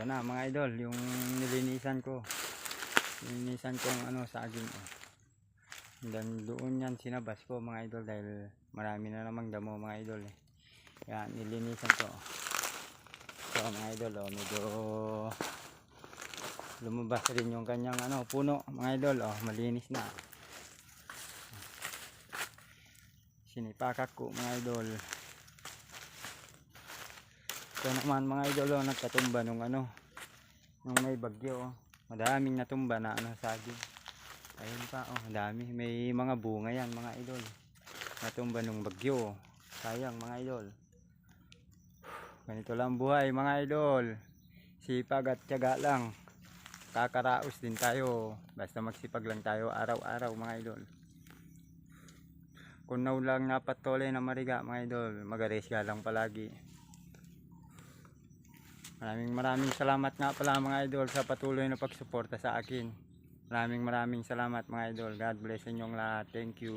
Ito na mga idol, yung nilinisan ko. Nilinisan kong ano saging. Oh. Dan doon yan sinabas ko mga idol dahil marami na namang damo mga idol eh. Kaya nilinisan ko. So mga idol oh, medyo lumabas rin yung kanyang ano puno mga idol oh, malinis na. Sinipakak ko mga idol. Ito naman mga idol oh, nagkatumba nung ano nung may bagyo oh. Madaming natumba na ano saging. Ayun pa oh, dami. May mga bunga yan mga idol. Natumba nung bagyo. oh. Sayang mga idol. Ganito lang buhay mga idol. Sipag at tiyaga lang. Kakaraos din tayo. Basta magsipag lang tayo araw-araw mga idol. Kung now lang napatuloy na mariga mga idol, magaresga lang palagi. Maraming maraming salamat nga pala mga idol sa patuloy na pagsuporta sa akin. Maraming maraming salamat mga idol. God bless inyong lahat. Thank you.